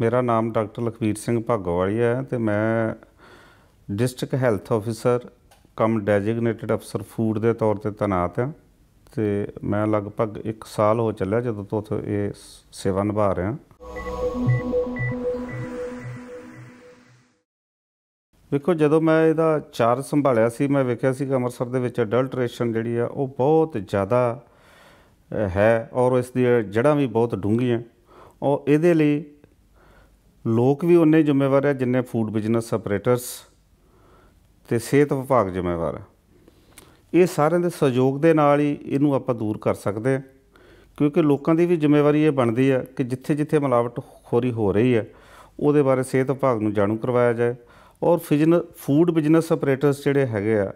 ਮੇਰਾ ਨਾਮ ਡਾਕਟਰ ਲਖਵੀਰ ਸਿੰਘ ਭਾਗੋਵਾਲੀ ਹੈ ਤੇ ਮੈਂ district health officer cum designated ਅਫਸਰ ਫੂਡ ਦੇ ਤੌਰ ਤੇ ਤੈਨਾਤ ਹਾਂ ਤੇ ਮੈਂ ਲਗਭਗ 1 ਸਾਲ ਹੋ ਚੱਲਿਆ ਜਦੋਂ ਤੋਂ ਉੱਥੇ ਇਹ ਸੇਵਾ ਨਿਭਾ ਰਿਹਾ ਵੇਖੋ, ਜਦੋਂ ਮੈਂ ਇਹਦਾ ਚਾਰਜ ਸੰਭਾਲਿਆ ਸੀ, ਮੈਂ ਵੇਖਿਆ ਸੀ ਕਿ ਅੰਮ੍ਰਿਤਸਰ ਦੇ ਵਿੱਚ ਅਡਲਟ੍ਰੇਸ਼ਨ ਜਿਹੜੀ ਆ, ਉਹ ਬਹੁਤ ਜ਼ਿਆਦਾ ਹੈ ਔਰ ਇਸ ਦੀ ਜੜ੍ਹਾਂ ਵੀ ਬਹੁਤ ਡੂੰਘੀਆਂ। ਔਰ ਇਹਦੇ ਲਈ ਲੋਕ ਵੀ ਉਨੇ ਜ਼ਿੰਮੇਵਾਰ ਹੈ ਜਿੰਨੇ ਫੂਡ ਬਿਜ਼ਨਸ ਆਪਰੇਟਰਸ ਤੇ ਸਿਹਤ ਵਿਭਾਗ ਜ਼ਿੰਮੇਵਾਰ ਹੈ ਇਹ ਸਾਰਿਆਂ ਦੇ ਸਹਿਯੋਗ ਦੇ ਨਾਲ ਹੀ ਇਹਨੂੰ ਆਪਾਂ ਦੂਰ ਕਰ ਸਕਦੇ ਹਾਂ ਕਿਉਂਕਿ ਲੋਕਾਂ ਦੀ ਵੀ ਜ਼ਿੰਮੇਵਾਰੀ ਇਹ ਬਣਦੀ ਹੈ ਕਿ ਜਿੱਥੇ ਜਿੱਥੇ ਮਿਲਾਵਟ ਖੋਰੀ ਹੋ ਰਹੀ ਹੈ ਉਹਦੇ ਬਾਰੇ ਸਿਹਤ ਵਿਭਾਗ ਨੂੰ ਜਾਣੂ ਕਰਵਾਇਆ ਜਾਏ। ਔਰ ਫਿਜਨ ਫੂਡ ਬਿਜ਼ਨਸ ਆਪਰੇਟਰਸ ਜਿਹੜੇ ਹੈਗੇ ਆ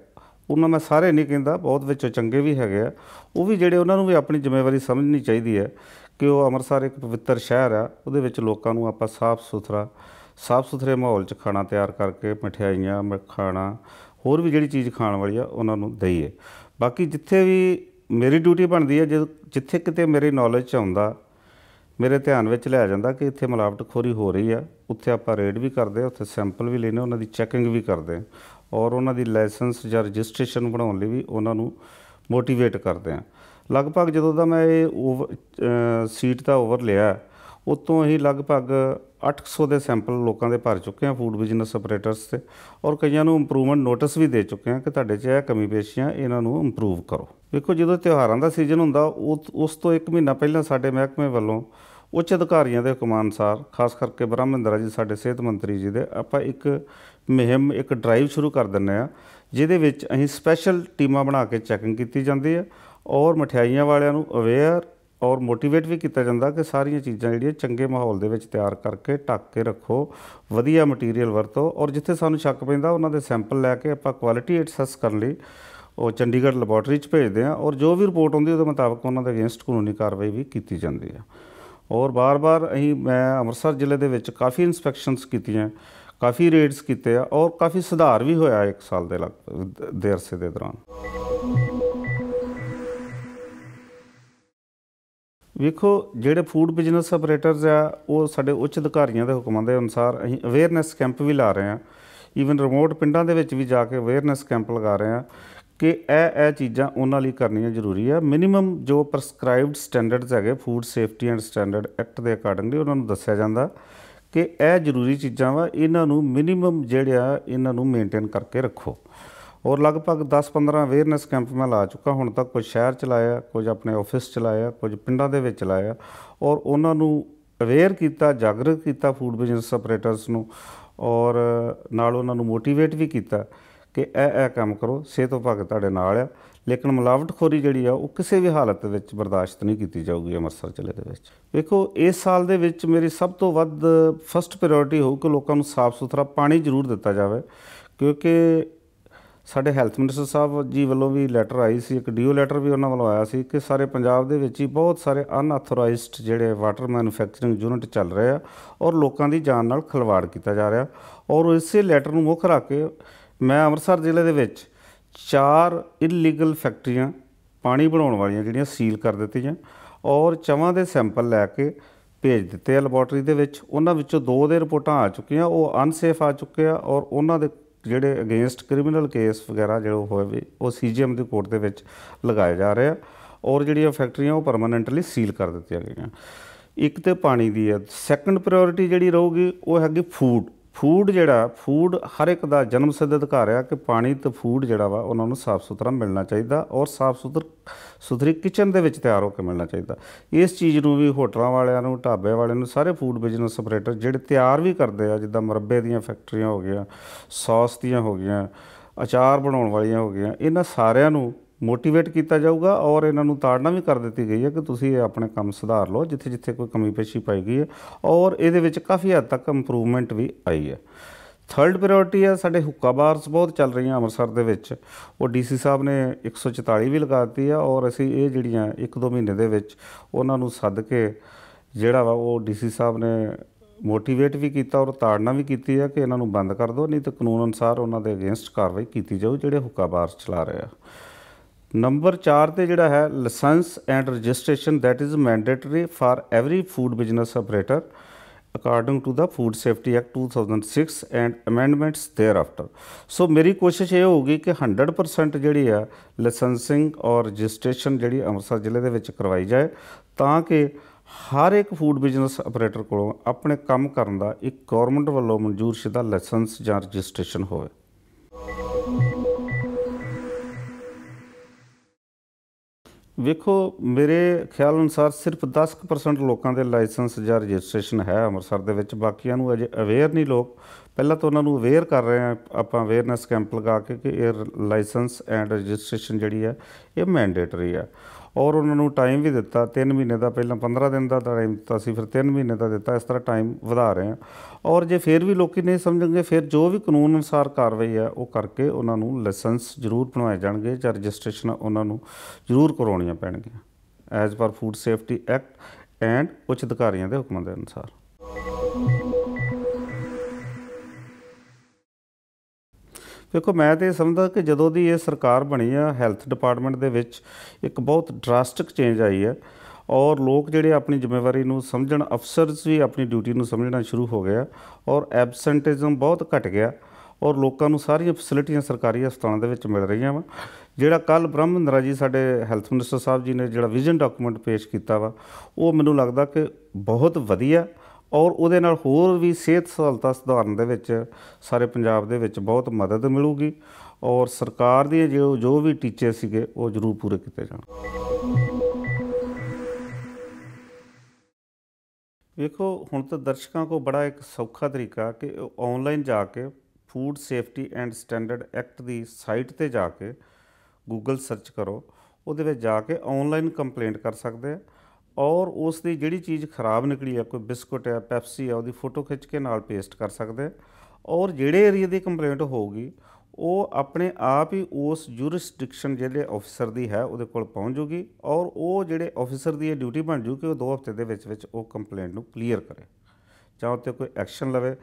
ਉਹਨਾਂ ਮੈਂ ਸਾਰੇ ਨਹੀਂ ਕਹਿੰਦਾ, ਬਹੁਤ ਵਿੱਚੋਂ ਚੰਗੇ ਵੀ ਹੈਗੇ ਆ। ਉਹ ਵੀ ਜਿਹੜੇ ਉਹਨਾਂ ਨੂੰ ਵੀ ਆਪਣੀ ਜ਼ਿੰਮੇਵਾਰੀ ਸਮਝਣੀ ਚਾਹੀਦੀ ਹੈ ਕਿ ਉਹ ਅੰਮ੍ਰਿਤਸਰ ਇੱਕ ਪਵਿੱਤਰ ਸ਼ਹਿਰ ਆ, ਉਹਦੇ ਵਿੱਚ ਲੋਕਾਂ ਨੂੰ ਆਪਾਂ ਸਾਫ਼ ਸੁਥਰਾ, ਸਾਫ਼ ਸੁਥਰੇ ਮਾਹੌਲ 'ਚ ਖਾਣਾ ਤਿਆਰ ਕਰਕੇ ਮਠਿਆਈਆਂ, ਮ- ਖਾਣਾ, ਹੋਰ ਵੀ ਜਿਹੜੀ ਚੀਜ਼ ਖਾਣ ਵਾਲੀ ਆ, ਉਹਨਾਂ ਨੂੰ ਦਈਏ। ਬਾਕੀ ਜਿੱਥੇ ਵੀ ਮੇਰੀ ਡਿਊਟੀ ਬਣਦੀ ਹੈ ਜਿੱਥੇ ਕਿਤੇ ਮੇਰੀ ਨੌਲੇਜ 'ਚ ਆਉਂਦਾ ਮੇਰੇ ਧਿਆਨ ਵਿੱਚ ਲਿਆ ਜਾਂਦਾ ਕਿ ਇੱਥੇ ਮਿਲਾਵਟਖੋਰੀ ਹੋ ਰਹੀ ਆ। ਉੱਥੇ ਆਪਾਂ ਰੇਡ ਵੀ ਕਰਦੇ ਆ, ਉੱਥੇ ਸੈਂਪਲ ਵੀ ਲੈਨੇ ਉਹਨਾਂ ਦੀ ਚੈਕਿੰਗ ਵੀ ਕਰਦੇ ਆ ਔਰ ਉਹਨਾਂ ਦੀ ਲਾਇਸੈਂਸ ਜਾਂ ਰਜਿਸਟ੍ਰੇਸ਼ਨ ਬਣਾਉਣ ਲਈ ਵੀ ਉਹਨਾਂ ਨੂੰ ਮੋਟੀਵੇਟ ਕਰਦੇ ਆ। ਲਗਭਗ ਜਦੋਂ ਦਾ ਮੈਂ ਇਹ ਓਵਰ ਸੀਟ ਦਾ ਓਵਰ ਲਿਆ, ਉਤੋਂ ਹੀ ਲਗਭਗ 800 ਦੇ ਸੈਂਪਲ ਲੋਕਾਂ ਦੇ ਭਰ ਚੁੱਕੇ ਆ, ਫੂਡ ਬਿਜ਼ਨਸ ਆਪਰੇਟਰਸ ਤੇ ਔਰ ਕਈਆਂ ਨੂੰ ਇੰਪਰੂਵਮੈਂਟ ਨੋਟਿਸ ਵੀ ਦੇ ਚੁੱਕੇ ਆ ਕਿ ਤੁਹਾਡੇ 'ਚ ਇਹ ਕਮੀ ਪੇਸ਼ੀਆਂ ਇਹਨਾਂ ਨੂੰ ਇੰਪਰੂਵ ਕਰੋ। ਵੇਖੋ ਜਦੋਂ ਤਿਉਹਾਰਾਂ ਦਾ ਸੀਜ਼ਨ ਹੁੰਦਾ, ਉਹ, ਉਸ ਤੋਂ 1 ਮਹੀਨਾ ਪਹਿਲਾਂ ਸਾਡੇ ਮਹਿਕਮੇ ਵੱਲੋਂ ਉੱਚ ਅਧਿਕਾਰੀਆਂ ਦੇ ਹੁਕਮਾਂ ਅਨੁਸਾਰ, ਖਾਸ ਕਰਕੇ ਬ੍ਰਹਮਿੰਦਰਾ ਜੀ, ਸਾਡੇ ਸਿਹਤ ਮੰਤਰੀ ਜੀ ਦੇ, ਆਪਾਂ ਇੱਕ ਮੁਹਿੰਮ, ਇੱਕ ਡਰਾਈਵ ਸ਼ੁਰੂ ਕਰ ਦਿੰਨੇ ਆ ਜਿਹਦੇ ਵਿੱਚ ਅਸੀਂ ਸਪੈਸ਼ਲ ਟੀਮਾਂ ਬਣਾ ਕੇ ਚੈਕਿੰਗ ਕੀਤੀ ਜਾਂਦੀ ਹੈ ਔਰ ਮਠਿਆਈਆਂ ਵਾਲਿਆਂ ਨੂੰ ਅਵੇਅਰ ਔਰ ਮੋਟੀਵੇਟ ਵੀ ਕੀਤਾ ਜਾਂਦਾ ਕਿ ਸਾਰੀਆਂ ਚੀਜ਼ਾਂ ਜਿਹੜੀਆਂ ਚੰਗੇ ਮਾਹੌਲ ਦੇ ਵਿੱਚ ਤਿਆਰ ਕਰਕੇ ਢੱਕ ਕੇ ਰੱਖੋ, ਵਧੀਆ ਮਟੀਰੀਅਲ ਵਰਤੋ ਔਰ ਜਿੱਥੇ ਸਾਨੂੰ ਸ਼ੱਕ ਪੈਂਦਾ, ਉਹਨਾਂ ਦੇ ਸੈਂਪਲ ਲੈ ਕੇ ਆਪਾਂ ਕੁਆਲਿਟੀ ਅਸੈਸ ਕਰਨ ਲਈ ਉਹ ਚੰਡੀਗੜ੍ਹ ਲੈਬੋਰਟਰੀ 'ਚ ਭੇਜਦੇ ਆ ਔਰ ਜੋ ਵੀ ਰਿਪੋਰਟ ਆਉਂਦੀ ਉਹਦੇ ਮੁਤਾਬਕ ਉਹਨਾਂ ਦੇ ਅਗੇਂਸਟ ਕਾਨੂੰਨੀ ਕਾਰਵਾਈ ਵੀ ਕੀਤੀ ਜਾਂਦੀ ਹੈ। ਔਰ ਬਾਰ-ਬਾਰ ਅਸੀਂ, ਮੈਂ ਅੰਮ੍ਰਿਤਸਰ ਜ਼ਿਲ੍ਹੇ ਦੇ ਵਿੱਚ ਕਾਫੀ ਇਨਸਪੈਕਸ਼ਨਸ ਕੀਤੀਆਂ, ਕਾਫੀ ਰੇਡਸ ਕੀਤੇ ਆ ਔਰ ਕਾਫੀ ਸੁਧਾਰ ਵੀ ਹੋਇਆ ਇੱਕ ਸਾਲ ਦੇ ਲਗ, ਦੇ ਅਰਸੇ ਦੇ ਦੌਰਾਨ। ਵੇਖੋ, ਜਿਹੜੇ ਫੂਡ ਬਿਜ਼ਨਸ ਆਪਰੇਟਰਸ ਆ, ਉਹ ਸਾਡੇ ਉੱਚ ਅਧਿਕਾਰੀਆਂ ਦੇ ਹੁਕਮਾਂ ਦੇ ਅਨੁਸਾਰ ਅਸੀਂ ਅਵੇਅਰਨੈਸ ਕੈਂਪ ਵੀ ਲਾ ਰਹੇ ਹਾਂ ਈਵਨ ਰਿਮੋਟ ਪਿੰਡਾਂ ਦੇ ਵਿੱਚ ਵੀ ਜਾ ਕੇ ਅਵੇਅਰਨੈਸ ਕੈਂਪ ਲਗਾ ਰਹੇ ਹਾਂ ਕਿ ਇਹ ਇਹ ਚੀਜ਼ਾਂ ਉਹਨਾਂ ਲਈ ਕਰਨੀਆਂ ਜ਼ਰੂਰੀ ਆ। ਮਿਨੀਮਮ ਜੋ ਪ੍ਰਸਕ੍ਰਾਈਬਡ ਸਟੈਂਡਰਡਸ ਹੈਗੇ food safety and standard act ਦੇ ਅਕਾਰਡਿੰਗਲੀ ਉਹਨਾਂ ਨੂੰ ਦੱਸਿਆ ਜਾਂਦਾ ਕਿ ਇਹ ਜ਼ਰੂਰੀ ਚੀਜ਼ਾਂ ਵਾ, ਇਹਨਾਂ ਨੂੰ ਮਿਨੀਮਮ ਜਿਹੜਾ ਇਹਨਾਂ ਨੂੰ ਮੇਨਟੇਨ ਕਰਕੇ ਰੱਖੋ। ਔਰ ਲਗਭਗ 10-15 ਅਵੇਅਰਨੈਸ ਕੈਂਪ ਮੈਂ ਲਾ ਚੁੱਕਾ, ਹੁਣ ਤੱਕ ਕੁਝ ਸ਼ਹਿਰ ਚਲਾਇਆ, ਕੁਝ ਆਪਣੇ ਆਫਿਸ ਚਲਾਇਆ, ਕੁਝ ਪਿੰਡਾਂ ਦੇ ਵਿੱਚ ਚਲਾਇਆ ਔਰ ਉਹਨਾਂ ਨੂੰ ਅਵੇਅਰ ਕੀਤਾ, ਜਾਗਰੂਕ ਕੀਤਾ ਫੂਡ ਬਿਜ਼ਨਸ ਆਪਰੇਟਰਸ ਨੂੰ। ਔਰ ਨਾਲ ਉਹਨਾਂ ਨੂੰ ਮੋਟੀਵੇਟ ਵੀ ਕੀਤਾ। ਕਿ ਇਹ ਇਹ ਕੰਮ ਕਰੋ, ਸਿਹਤ ਵਿਭਾਗ ਤੁਹਾਡੇ ਨਾਲ ਆ। ਲੇਕਿਨ ਮਿਲਾਵਟਖੋਰੀ ਜਿਹੜੀ ਆ, ਉਹ ਕਿਸੇ ਵੀ ਹਾਲਤ ਵਿੱਚ ਬਰਦਾਸ਼ਤ ਨਹੀਂ ਕੀਤੀ ਜਾਊਗੀ ਅੰਮ੍ਰਿਤਸਰ ਜ਼ਿਲ੍ਹੇ ਦੇ ਵਿੱਚ। ਵੇਖੋ, ਇਸ ਸਾਲ ਦੇ ਵਿੱਚ ਮੇਰੀ ਸਭ ਤੋਂ ਵੱਧ ਫਸਟ ਪ੍ਰਾਇੋਰਟੀ ਹੋਊ ਕਿ ਲੋਕਾਂ ਨੂੰ ਸਾਫ਼ ਸੁਥਰਾ ਪਾਣੀ ਜ਼ਰੂਰ ਦਿੱਤਾ ਜਾਵੇ, ਕਿਉਂਕਿ ਸਾਡੇ ਹੈਲਥ ਮਿਨਿਸਟਰ ਸਾਹਿਬ ਜੀ ਵੱਲੋਂ ਵੀ ਲੈਟਰ ਆਈ ਸੀ, ਇੱਕ ਡੀਓ ਲੈਟਰ ਵੀ ਉਹਨਾਂ ਵੱਲੋਂ ਆਇਆ ਸੀ ਕਿ ਸਾਰੇ ਪੰਜਾਬ ਦੇ ਵਿੱਚ ਹੀ ਬਹੁਤ ਸਾਰੇ ਅਨਆਥੋਰਾਈਜ਼ਡ ਜਿਹੜੇ ਵਾਟਰ ਮੈਨੂਫੈਕਚਰਿੰਗ ਯੂਨਿਟ ਚੱਲ ਰਹੇ ਆ ਔਰ ਲੋਕਾਂ ਦੀ ਜਾਨ ਨਾਲ ਖਿਲਵਾੜ ਕੀਤਾ ਜਾ ਰਿਹਾ। ਔਰ ਇਸੇ ਲੈਟਰ ਨੂੰ ਮੁੱਖ ਰੱਖ ਕੇ ਮੈਂ ਅੰਮ੍ਰਿਤਸਰ ਜ਼ਿਲ੍ਹੇ ਦੇ ਵਿੱਚ ਚਾਰ ਇਲੀਗਲ ਫੈਕਟਰੀਆਂ ਪਾਣੀ ਬਣਾਉਣ ਵਾਲੀਆਂ ਜਿਹੜੀਆਂ ਸੀਲ ਕਰ ਦਿੱਤੀਆਂ ਔਰ ਚਵਾਂ ਦੇ ਸੈਂਪਲ ਲੈ ਕੇ ਭੇਜ ਦਿੱਤੇ ਆ ਲੈਬੋਰਟਰੀ ਦੇ ਵਿੱਚ। ਉਹਨਾਂ ਵਿੱਚੋਂ ਦੋ ਦੇ ਰਿਪੋਰਟਾਂ ਆ ਚੁੱਕੀਆਂ, ਉਹ ਅਨਸੇਫ ਆ ਚੁੱਕੇ ਆ ਔਰ ਉਹਨਾਂ ਦੇ ਜਿਹੜੇ ਅਗੇਂਸਟ ਕ੍ਰਿਮੀਨਲ ਕੇਸ ਵਗੈਰਾ ਜਿਹੜੇ ਹੋਏ ਉਹ ਸੀਜੀਐਮ ਦੀ ਕੋਰਟ ਦੇ ਵਿੱਚ ਲਗਾਏ ਜਾ ਰਹੇ ਆ ਔਰ ਜਿਹੜੀਆਂ ਫੈਕਟਰੀਆਂ ਉਹ ਪਰਮਾਨੈਂਟਲੀ ਸੀਲ ਕਰ ਦਿੱਤੀਆਂ ਗਈਆਂ। ਇੱਕ ਤੇ ਪਾਣੀ ਦੀ ਹੈ। ਸੈਕੰਡ ਪ੍ਰਾਇੋਰਟੀ ਜਿਹੜੀ ਰਹੂਗੀ, ਉਹ ਹੈਗੀ ਫੂਡ ਫੂਡ ਜਿਹੜਾ, ਫੂਡ ਹਰ ਇੱਕ ਦਾ ਜਨਮ ਸਿੱਧ ਅਧਿਕਾਰ ਆ ਕਿ ਪਾਣੀ ਤੇ ਫੂਡ ਜਿਹੜਾ ਵਾ, ਉਹਨਾਂ ਨੂੰ ਸਾਫ਼ ਸੁਥਰਾ ਮਿਲਣਾ ਚਾਹੀਦਾ ਔਰ ਸਾਫ਼ ਸੁਥਰ, ਸੁਥਰੀ ਕਿਚਨ ਦੇ ਵਿੱਚ ਤਿਆਰ ਹੋ ਕੇ ਮਿਲਣਾ ਚਾਹੀਦਾ। ਇਸ ਚੀਜ਼ ਨੂੰ ਵੀ ਹੋਟਲਾਂ ਵਾਲਿਆਂ ਨੂੰ, ਢਾਬੇ ਵਾਲਿਆਂ ਨੂੰ, ਸਾਰੇ ਫੂਡ ਬਿਜ਼ਨਸ ਆਪਰੇਟਰ ਜਿਹੜੇ ਤਿਆਰ ਵੀ ਕਰਦੇ ਆ, ਜਿੱਦਾਂ ਮੁਰੱਬੇ ਦੀਆਂ ਫੈਕਟਰੀਆਂ ਹੋ ਗਈਆਂ, ਸੌਸ ਦੀਆਂ ਹੋ ਗਈਆਂ, ਅਚਾਰ ਬਣਾਉਣ ਵਾਲੀਆਂ ਹੋ ਗਈਆਂ, ਇਹਨਾਂ ਸਾਰਿਆਂ ਨੂੰ ਮੋਟੀਵੇਟ ਕੀਤਾ ਜਾਊਗਾ ਔਰ ਇਹਨਾਂ ਨੂੰ ਤਾੜਨਾ ਵੀ ਕਰ ਦਿੱਤੀ ਗਈ ਹੈ ਕਿ ਤੁਸੀਂ ਇਹ ਆਪਣੇ ਕੰਮ ਸੁਧਾਰ ਲਓ ਜਿੱਥੇ ਜਿੱਥੇ ਕੋਈ ਕਮੀ ਪੇਸ਼ੀ ਪਾਈ ਗਈ ਹੈ ਔਰ ਇਹਦੇ ਵਿੱਚ ਕਾਫੀ ਹੱਦ ਤੱਕ ਇੰਪਰੂਵਮੈਂਟ ਵੀ ਆਈ ਹੈ। ਥਰਡ ਪ੍ਰਾਇੋਰਟੀ ਹੈ, ਸਾਡੇ ਹੁੱਕਾ ਬਾਰਸ ਬਹੁਤ ਚੱਲ ਰਹੀਆਂ ਅੰਮ੍ਰਿਤਸਰ ਦੇ ਵਿੱਚ। ਉਹ ਡੀਸੀ ਸਾਹਿਬ ਨੇ 144 ਵੀ ਲਗਾ ਦਿੱਤੀ ਆ ਔਰ ਅਸੀਂ ਇਹ ਜਿਹੜੀਆਂ 1-2 ਮਹੀਨੇ ਦੇ ਵਿੱਚ ਉਹਨਾਂ ਨੂੰ ਸੱਦ ਕੇ ਜਿਹੜਾ ਵਾ ਉਹ ਡੀਸੀ ਸਾਹਿਬ ਨੇ ਮੋਟੀਵੇਟ ਵੀ ਕੀਤਾ ਔਰ ਤਾੜਨਾ ਵੀ ਕੀਤੀ ਹੈ ਕਿ ਇਹਨਾਂ ਨੂੰ ਬੰਦ ਕਰ ਦਿਓ, ਨਹੀਂ ਤਾਂ ਕਾਨੂੰਨ ਅਨੁਸਾਰ ਉਹਨਾਂ ਦੇ ਅਗੇਂਸਟ ਕਾਰਵਾਈ ਕੀਤੀ ਜਾਊ ਜਿਹੜੇ ਹੁੱਕਾ ਬਾਰਸ ਚਲਾ ਰਹੇ ਆ। ਨੰਬਰ 4 ਤੇ ਜਿਹੜਾ ਹੈ, licence and registration that is mandatory for every food business operator according to the food safety act 2006 and amendments thereafter so ਮੇਰੀ ਕੋਸ਼ਿਸ਼ ਇਹ ਹੋਊਗੀ ਕਿ 100% ਜਿਹੜੀ ਆ ਲਾਇਸੈਂਸਿੰਗ ਔਰ ਰਜਿਸਟ੍ਰੇਸ਼ਨ ਜਿਹੜੀ ਅੰਮ੍ਰਿਤਸਰ ਜ਼ਿਲ੍ਹੇ ਦੇ ਵਿੱਚ ਕਰਵਾਈ ਜਾਏ, ਤਾਂ ਕਿ ਹਰ ਇੱਕ ਫੂਡ ਬਿਜ਼ਨਸ ਆਪਰੇਟਰ ਕੋਲੋਂ ਆਪਣੇ ਕੰਮ ਕਰਨ ਦਾ ਇੱਕ ਗਵਰਨਮੈਂਟ ਵੱਲੋਂ ਮਨਜ਼ੂਰ ਸ਼ੁਦਾ ਲਾਇਸੈਂਸ ਜਾਂ ਰਜਿਸਟ੍ਰੇਸ਼ਨ ਹੋਵੇ। ਵੇਖੋ, ਮੇਰੇ ਖਿਆਲ ਅਨੁਸਾਰ ਸਿਰਫ 10% ਲੋਕਾਂ ਦੇ ਲਾਇਸੈਂਸ ਜਾਂ ਰਜਿਸਟ੍ਰੇਸ਼ਨ ਹੈ ਅੰਮ੍ਰਿਤਸਰ ਦੇ ਵਿੱਚ, ਬਾਕੀਆਂ ਨੂੰ ਅਜੇ ਅਵੇਅਰ ਨਹੀਂ ਲੋਕ। ਪਹਿਲਾਂ ਤਾਂ ਉਹਨਾਂ ਨੂੰ ਅਵੇਅਰ ਕਰ ਰਹੇ ਆ ਆਪਾਂ ਅਵੇਅਰਨੈਸ ਕੈਂਪ ਲਗਾ ਕੇ ਕਿ ਇਹ ਲਾਇਸੈਂਸ ਐਂਡ ਰਜਿਸਟ੍ਰੇਸ਼ਨ ਜਿਹੜੀ ਹੈ, ਇਹ ਮੈਂਡੇਟਰੀ ਹੈ ਔਰ ਉਹਨਾਂ ਨੂੰ ਟਾਈਮ ਵੀ ਦਿੱਤਾ 3 ਮਹੀਨੇ ਦਾ ਪਹਿਲਾਂ 15 ਦਿਨ ਦਾ ਟਾਈਮ ਦਿੱਤਾ ਸੀ, ਫਿਰ 3 ਮਹੀਨੇ ਦਾ ਦਿੱਤਾ, ਇਸ ਤਰ੍ਹਾਂ ਟਾਈਮ ਵਧਾ ਰਹੇ ਆ ਔਰ ਜੇ ਫਿਰ ਵੀ ਲੋਕੀ ਨਹੀਂ ਸਮਝਣਗੇ, ਫਿਰ ਜੋ ਵੀ ਕਾਨੂੰਨ ਅਨੁਸਾਰ ਕਾਰਵਾਈ ਹੈ, ਉਹ ਕਰਕੇ ਉਹਨਾਂ ਨੂੰ ਲਾਇਸੈਂਸ ਜ਼ਰੂਰ ਬਣਵਾਏ ਜਾਣਗੇ ਜਾਂ ਰਜਿਸਟ੍ਰੇਸ਼ਨ ਉਹਨਾਂ ਨੂੰ ਜ਼ਰੂਰ ਕਰਵਾਉਣੀਆਂ ਪੈਣਗੀਆਂ। As per food safety act and ਉੱਚ ਅਧਿਕਾਰੀਆਂ ਦੇ ਹੁਕਮਾਂ ਦੇ ਅਨੁਸਾਰ। ਦੇਖੋ ਮੈਂ ਤੇ ਇਹ ਸਮਝਦਾ ਕਿ ਜਦੋਂ ਦੀ ਇਹ ਸਰਕਾਰ ਬਣੀ ਆ, ਹੈਲਥ ਡਿਪਾਰਟਮੈਂਟ ਦੇ ਵਿੱਚ ਇੱਕ ਬਹੁਤ ਡਰਾਸਟਿਕ ਚੇਂਜ ਆਈ ਹੈ ਔਰ ਲੋਕ ਜਿਹੜੇ ਆਪਣੀ ਜ਼ਿੰਮੇਵਾਰੀ ਨੂੰ ਸਮਝਣ, ਅਫਸਰਸ ਵੀ ਆਪਣੀ ਡਿਊਟੀ ਨੂੰ ਸਮਝਣਾ ਸ਼ੁਰੂ ਹੋ ਗਿਆ ਔਰ ਐਬਸੈਂਟਿਜ਼ਮ ਬਹੁਤ ਘਟ ਗਿਆ ਔਰ ਲੋਕਾਂ ਨੂੰ ਸਾਰੀਆਂ ਫੈਸਿਲਿਟੀਆਂ ਸਰਕਾਰੀ ਹਸਪਤਾਲਾਂ ਦੇ ਵਿੱਚ ਮਿਲ ਰਹੀਆਂ ਵਾ, ਜਿਹੜਾ ਕੱਲ ਬ੍ਰਹਮਿੰਦਰਾ ਜੀ ਸਾਡੇ ਹੈਲਥ ਮਿਨਿਸਟਰ ਸਾਹਿਬ ਜੀ ਨੇ ਜਿਹੜਾ ਵਿਜ਼ਨ ਡਾਕੂਮੈਂਟ ਪੇਸ਼ ਕੀਤਾ ਵਾ, ਉਹ ਮੈਨੂੰ ਲੱਗਦਾ ਕਿ ਬਹੁਤ ਵਧੀਆ ਔਰ ਉਹਦੇ ਨਾਲ ਹੋਰ ਵੀ ਸਿਹਤ ਸਹੂਲਤਾਂ ਸੁਧਾਰਨ ਦੇ ਵਿੱਚ ਸਾਰੇ ਪੰਜਾਬ ਦੇ ਵਿੱਚ ਬਹੁਤ ਮਦਦ ਮਿਲੂਗੀ ਔਰ ਸਰਕਾਰ ਦੇ ਜੋ ਜੋ ਵੀ ਟੀਚੇ ਸੀਗੇ, ਉਹ ਜ਼ਰੂਰ ਪੂਰੇ ਕੀਤੇ ਜਾਣ। ਵੇਖੋ, ਹੁਣ ਤਾਂ ਦਰਸ਼ਕਾਂ ਕੋ ਬੜਾ ਇੱਕ ਸੌਖਾ ਤਰੀਕਾ ਕਿ ਆਨਲਾਈਨ ਜਾ ਕੇ food safety and standard act the site ਤੇ ਜਾ ਕੇ ਗੂਗਲ ਸਰਚ ਕਰੋ, ਉਹਦੇ ਵਿੱਚ ਜਾ ਕੇ ਆਨਲਾਈਨ ਕੰਪਲੇਂਟ ਕਰ ਸਕਦੇ ਆ। ਔਰ ਉਸ ਦੀ ਜਿਹੜੀ ਚੀਜ਼ ਖਰਾਬ ਨਿਕਲੀ ਹੈ, ਕੋਈ ਬਿਸਕੁਟ ਹੈ, ਪੈਪਸੀ ਹੈ, ਉਹਦੀ ਫੋਟੋ ਖਿੱਚ ਕੇ ਨਾਲ ਪੇਸਟ ਕਰ ਸਕਦੇ ਔਰ ਜਿਹੜੇ ਏਰੀਆ ਦੀ ਕੰਪਲੇਂਟ ਹੋਊਗੀ, ਉਹ ਆਪਣੇ ਆਪ ਹੀ ਉਸ ਜੂਰਿਸਡਿਕਸ਼ਨ ਜਿਹੜੇ ਆਫੀਸਰ ਦੀ ਹੈ, ਉਹਦੇ ਕੋਲ ਪਹੁੰਚ ਜੂਗੀ ਔਰ ਉਹ ਜਿਹੜੇ ਆਫੀਸਰ ਦੀ ਇਹ ਡਿਊਟੀ ਬਣ ਜੂ ਕਿ ਉਹ 2 ਹਫ਼ਤੇ ਦੇ ਵਿੱਚ ਵਿੱਚ ਉਹ ਕੰਪਲੇਂਟ ਨੂੰ ਕਲੀਅਰ ਕਰੇ। ਜਾਂ ਉੱਤੇ ਕੋਈ ਐਕਸ਼ਨ ਲਵੇ,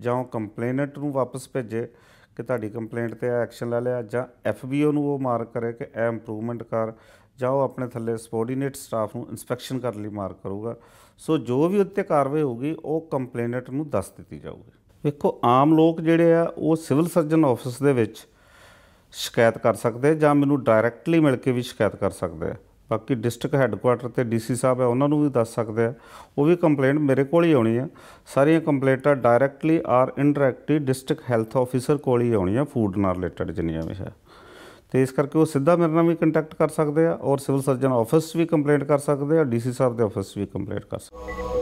ਜਾਂ ਉਹ ਕੰਪਲੇਨਟ ਨੂੰ ਵਾਪਸ ਭੇਜੇ ਕਿ ਤੁਹਾਡੀ ਕੰਪਲੇਂਟ ਤੇ ਐਕਸ਼ਨ ਲੈ ਲਿਆ, ਜਾਂ ਐਫਬੀਓ ਨੂੰ ਉਹ ਮਾਰਕ ਕਰੇ ਕਿ ਇਹ ਇੰਪਰੂਵਮੈਂਟ ਕਰ ਜਾਂ ਉਹ ਆਪਣੇ ਥੱਲੇ ਸਬੋਰਡੀਨੇਟ ਸਟਾਫ ਨੂੰ ਇਨਸਪੈਕਸ਼ਨ ਕਰਨ ਲਈ ਮਾਰਕ ਕਰੂਗਾ। ਸੋ ਜੋ ਵੀ ਉੱਤੇ ਕਾਰਵਾਈ ਹੋਊਗੀ, ਉਹ ਕੰਪਲੇਨੈਂਟ ਨੂੰ ਦੱਸ ਦਿੱਤੀ ਜਾਊਗੀ। ਵੇਖੋ, ਆਮ ਲੋਕ ਜਿਹੜੇ ਆ, ਉਹ ਸਿਵਲ ਸਰਜਨ ਆਫਿਸ ਦੇ ਵਿੱਚ ਸ਼ਿਕਾਇਤ ਕਰ ਸਕਦੇ ਜਾਂ ਮੈਨੂੰ ਡਾਇਰੈਕਟਲੀ ਮਿਲ ਕੇ ਵੀ ਸ਼ਿਕਾਇਤ ਕਰ ਸਕਦੇ ਆ। ਬਾਕੀ ਡਿਸਟ੍ਰਿਕਟ ਹੈੱਡਕੁਆਟਰ ਤੇ ਡੀਸੀ ਸਾਹਿਬ ਹੈ ਉਹਨਾਂ ਨੂੰ ਵੀ ਦੱਸ ਸਕਦੇ ਆ। ਉਹ ਵੀ ਕੰਪਲੇਂਟ ਮੇਰੇ ਕੋਲ ਹੀ ਆਉਣੀ ਆ। ਸਾਰੀਆਂ ਕੰਪਲੇਂਟਾਂ directly or indirectly district health officer ਕੋਲ ਹੀ ਆਉਣੀਆਂ ਫੂਡ ਨਾਲ ਰਿਲੇਟਡ ਜਿੰਨੀਆਂ ਵੀ ਹੈ। ਤੇ ਇਸ ਕਰਕੇ ਉਹ ਸਿੱਧਾ ਮੇਰੇ ਨਾਲ ਵੀ ਕੰਟੈਕਟ ਕਰ ਸਕਦੇ ਆ, ਔਰ ਸਿਵਲ ਸਰਜਨ ਆਫਿਸ ਵੀ ਕੰਪਲੇਂਟ ਕਰ ਸਕਦੇ ਆ ਡੀਸੀ ਸਾਹਿਬ ਦੇ ਆਫਿਸ ਵੀ ਕੰਪਲੇਂਟ ਕਰ ਸਕਦੇ